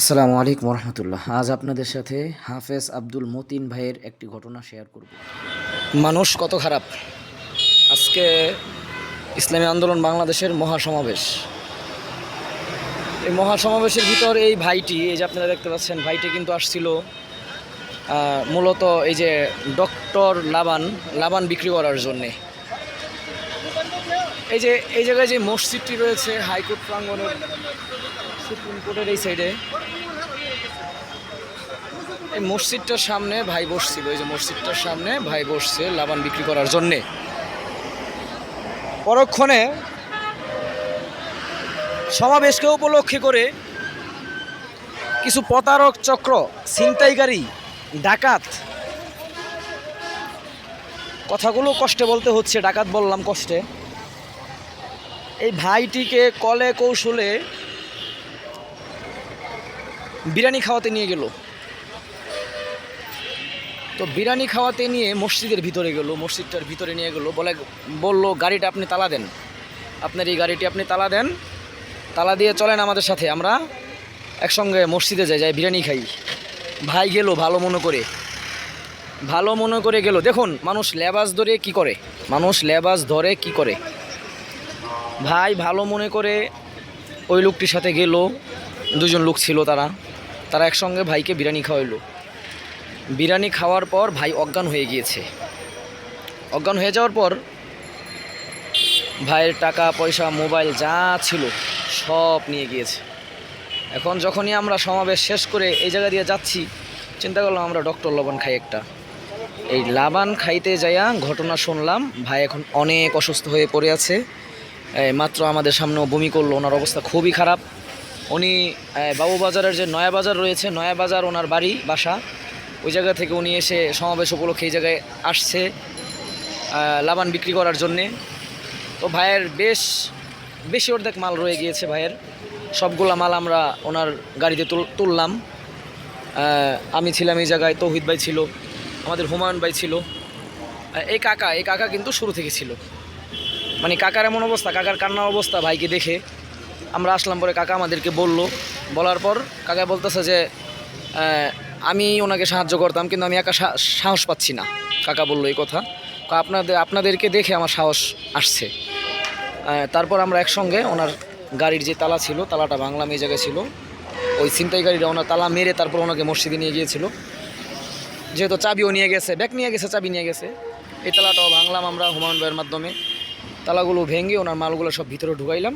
আসসালামু আলাইকুম রহমতুল্লাহ আজ আপনাদের সাথে হাফেজ আব্দুল মতিন ভাইয়ের একটি ঘটনা শেয়ার করব। মানুষ কত খারাপ? আজকে ইসলামী আন্দোলন বাংলাদেশের মহাসমাবেশ। এই মহাসমাবেশের ভিতর এই ভাইটি, এই যে আপনারা দেখতে পাচ্ছেন, ভাইটি কিন্তু আসছিল মূলত এই যে ডক্টর লাবান লাবান বিক্রি করার জন্যে। এই যে, এই জায়গায় যে মসজিদটি রয়েছে, হাইকোর্ট প্রাঙ্গণের এই সাইডে এই মসজিদটার সামনে ভাই বসছিল, এই যে মসজিদটার সামনে ভাই বসছে লাবান বিক্রি করার জন্যে। পরক্ষণে সমাবেশকে উপলক্ষে করে কিছু প্রতারক চক্র ছিনতাইকারী ডাকাত। কথাগুলো কষ্টে বলতে হচ্ছে, ডাকাত বললাম কষ্টে। এই ভাইটিকে কলে কৌশলে বিরিয়ানি খাওয়াতে নিয়ে গেল। তো বিরিয়ানি খাওয়াতে নিয়ে মসজিদের ভিতরে গেল, মসজিদটার ভিতরে নিয়ে গেল। বলে, বলল, গাড়িটা আপনি তালা দেন। আপনার এই গাড়িটি আপনি তালা দেন। তালা দিয়ে চলেন আমাদের সাথে। আমরা একসঙ্গে মসজিদে যাই যাই বিরিয়ানি খাই। ভাই গেল ভালো মনে করে। ভালো মনে করে গেল। দেখুন, মানুষ লেবাস ধরে কি করে? মানুষ লেবাস ধরে কি করে? ভাই ভালো মনে করে ওই লোকটির সাথে গেল। দুজন লোক ছিল তারা। তারা একসঙ্গে ভাইকে বিরিয়ানি খাওয়াইলো। বিরিয়ানি খাওয়ার পর ভাই অজ্ঞান হয়ে গিয়েছে। অজ্ঞান হয়ে যাওয়ার পর ভাইয়ের টাকা, পয়সা, মোবাইল যা ছিল সব নিয়ে গিয়েছে। এখন যখনই আমরা সমাবেশ শেষ করে এই জায়গা দিয়ে যাচ্ছি, চিন্তা করলাম আমরা ডক্টর লবণ খাই একটা। এই লাবান খাইতে যাইয়া ঘটনা শুনলাম, ভাই এখন অনেক অসুস্থ হয়ে পড়ে আছে। মাত্র আমাদের সামনেও বমি করল, ওনার অবস্থা খুবই খারাপ। উনি বাবুবাজারের যে নয়া বাজার রয়েছে নয়া বাজার ওনার বাড়ি, বাসা, ওই জায়গা থেকে উনি এসে সমাবেশ উপলক্ষে এই জায়গায় আসছে লাবান বিক্রি করার জন্যে। তো ভাইয়ের বেশ, বেশি অর্ধেক মাল রয়ে গিয়েছে ভাইয়ের। সবগুলা মাল আমরা ওনার গাড়িতে তুললাম। আমি ছিলাম এই জায়গায়, তৌহিদ ভাই ছিল, আমাদের হুমায়ুন ভাই ছিল। এই কাকা এই কাকা কিন্তু শুরু থেকে ছিল। মানে কাকার এমন অবস্থা, কাকার কান্নার অবস্থা ভাইকে দেখে। আমরা আসলাম পরে কাকা আমাদেরকে বলল। বলার পর কাকা বলতেছে যে আমি ওনাকে সাহায্য করতাম, কিন্তু আমি একা সাহস পাচ্ছি না। কাকা বলল এই কথা। আপনাদের আপনাদেরকে দেখে আমার সাহস আসছে। তারপর আমরা একসঙ্গে ওনার গাড়ির যে তালা ছিল, তালাটা বাংলাম এই জায়গায় ছিল। ওই ছিনতাই গাড়িটা ওনার তালা মেরে তারপর ওনাকে মসজিদে নিয়ে গিয়েছিল। যেহেতু চাবিও নিয়ে গেছে, ব্যাগ নিয়ে গেছে, চাবি নিয়ে গেছে, এই তালাটাও ভাঙলাম আমরা হুমায়ুন ভাইয়ের মাধ্যমে। তালাগুলো ভেঙে ওনার মালগুলো সব ভিতরে ঢুকাইলাম।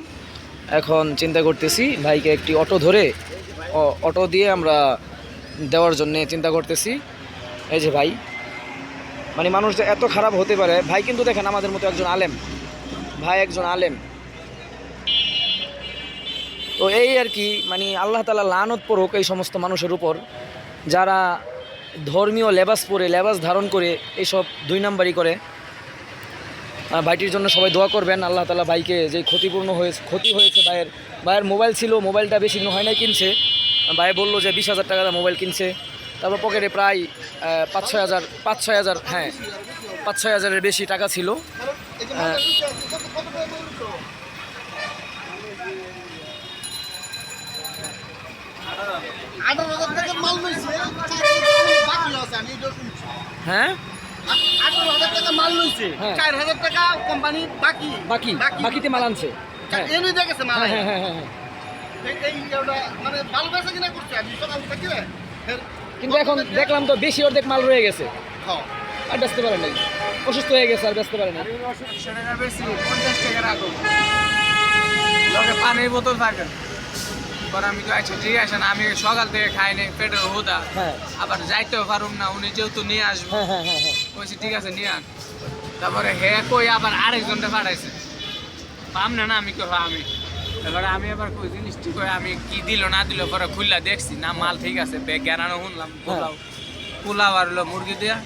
এখন চিন্তা করতেছি, ভাইকে একটি অটো ধরে অটো দিয়ে আমরা দেওয়ার জন্য চিন্তা করতেছি। এই যে ভাই মানে মানুষ এত খারাপ হতে পারে, ভাই কিন্তু দেখেন আমাদের মতো একজন আলেম। ভাই একজন আলেম। তো এই আর কি মানে আল্লাহ তালা লানত পড়ুক এই সমস্ত মানুষের উপর, যারা ধর্মীয় লেবাস পরে, লেবাস ধারণ করে এইসব দুই নাম্বারই করে। ভাইটির জন্য সবাই দোয়া করবেন। আল্লাহ তালা ভাইকে যে ক্ষতিপূর্ণ হয়েছে ক্ষতি হয়েছে ভাইয়ের ভাইয়ের মোবাইল ছিল মোবাইলটা বেশি হয় নাই কিনছে। ভাই বলল যে বিশ হাজার টাকা মোবাইল কিনছে। তারপর পকেটে প্রায় পাঁচ ছয় হাজার পাঁচ ছয় হাজার হ্যাঁ পাঁচ ছয় হাজারের বেশি টাকা ছিল। হ্যাঁ? আঠারো হাজার টাকা মাল লইছে। হ্যাঁ। চার হাজার টাকা কোম্পানি বাকি। বাকি বাকিতে মাল আনছে। হ্যাঁ। এনে দেখেছে মাল হ্যাঁ হ্যাঁ হ্যাঁ হ্যাঁ। এই- এই মানে ভালো বেচা কিনা করছে? আমি সকাল থেকে কিন্তু এখন দেখলাম তো বেশি অর্ধেক মাল রয়ে গেছে। হ্যাঁ। আর বেচতে পারে নাই। অসুস্থ হয়ে গেছে আর বেচতে পারে না লগে পানির বোতল থাকে। পর আমি তো আচ্ছা ঠিক আছে না আমি সকাল থেকে খাই নাই পেটের হুদা হ্যাঁ। আবার যাইতেও পারুম না উনি যেহেতু নিয়ে আসব। বলছি ঠিক আছে নিয়ে আন। তারপরে হে কই আবার আরেকজনটা পাঠাইছে। পাম না না আমি কই হ্যাঁ আমি। এবারে আমি আবার কই জিনিস ঠিক হয় আমি কি দিল না দিল পরে খুললা দেখছি। না মাল ঠিক আছে ব্যাগ গেরানো শুনলাম পোলাও। পোলাও আর হলো মুরগি দিয়া।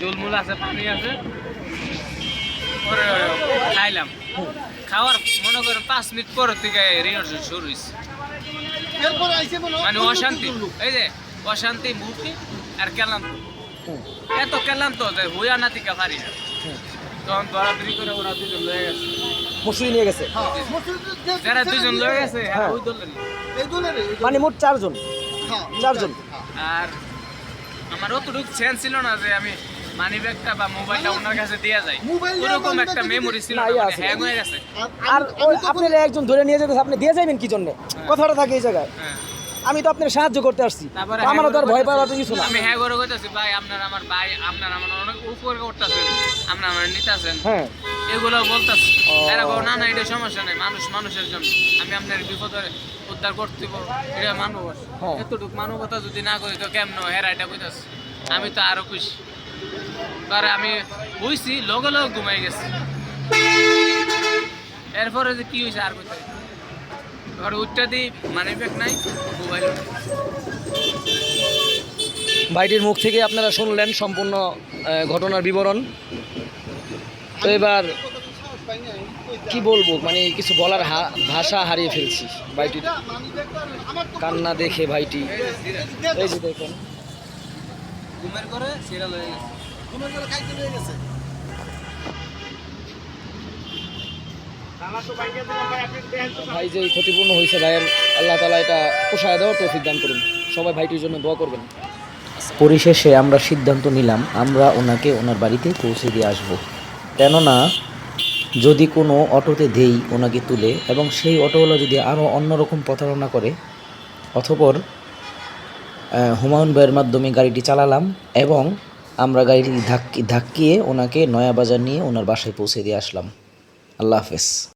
জলমুল আছে পানি আছে। পরে খাইলাম। খাওয়ার মনে করেন পাঁচ মিনিট পর থেকে রিহার্সাল শুরু হয়েছে মানে অশান্তি। এই যে অশান্তি মুক্তি আর কেলাম। এত কেলাম তো যে হুইয়া না থেকে পারি না। হুম। তখন দৌড়াদৌড়ি করে ওরা দুজন লয়ে গেছে। মুসুরি নিয়ে গেছে? হ্যাঁ, যারা দুজন লয়ে গেছে হ্যাঁ। হ্যাঁ ওই দলের মানে। মোট চারজন? হ্যাঁ, চারজন। হ্যাঁ। আর আমার অতটুকু সেন্স ছিল না যে আমি মানি ব্যাগটা বা মোবাইলটা ওনার কাছে দেওয়া যায় মোবাইল দিয়ে ওরকম একটা মেমোরি ছিল মানে আছে। হ্যাং হয়ে গেছে। আর আপনার একজন ধরে নিয়ে যেতে আপনি দিয়ে যাবেন কি জন্য? কথাটা থাকে এই জায়গায়। হ্যাঁ। আমি তো আপনার সাহায্য করতে আসছি। আমারও তো আর হ্যাঁ ভয় পাওয়ার কিছু না। আমি হ্যাঁ করে কইতাছি ভাই আপনার আমার ভাই আপনার আমার অনেক উপরে করতেছেন আপনার আমার নিতেছেন। হ্যাঁ। এগুলো বলতাছি। এরা কো না না এটা সমস্যা নেই মানুষ মানুষের জন্য। আমি আপনার বিপদে উদ্ধার করতে এটা মানব হ্যাঁ। এতটুকু মানবতা যদি না করি তো কেমন হেরা এটা কইতাছি। আমি তো আরও খুশি। পরে আমি বুঝছি লগে লগে ঘুমাই গেছি। এরপরে যে কি হয়েছে আর কোথায় উঠটা দিই মানি ব্যাগ নাই মোবাইল ভাইটির মুখ থেকে আপনারা শুনলেন সম্পূর্ণ ঘটনার বিবরণ তো এবার। কি বলব মানে কিছু বলার হা- ভাষা হারিয়ে ফেলছি ভাইটির কান্না দেখে ভাইটি এই যে দেখেন ঘুমের করে সিরিয়াল হয়ে গেছে ঘুমের ঘরে খাইতে রয়ে গেছে। ভাই, যে ক্ষতিপূর্ণ হয়েছে ভাইয়ের, আল্লাহ তালা এটা পোষায় দেওয়ার তৌফিক দান করুন। সবাই ভাইটির জন্য দোয়া করবেন। পরিশেষে আমরা সিদ্ধান্ত নিলাম, আমরা ওনাকে ওনার বাড়িতে পৌঁছে দিয়ে আসব। কেননা, যদি কোনো অটোতে দেই ওনাকে তুলে এবং সেই অটোওয়ালা যদি আরও অন্যরকম প্রতারণা করে অথপর হুমায়ুন ভাইয়ের মাধ্যমে গাড়িটি চালালাম এবং আমরা গাড়িটি ধাক্কি, ধাক্কিয়ে ওনাকে নয়া বাজার নিয়ে ওনার বাসায় পৌঁছে দিয়ে আসলাম। আল্লাহ হাফেজ।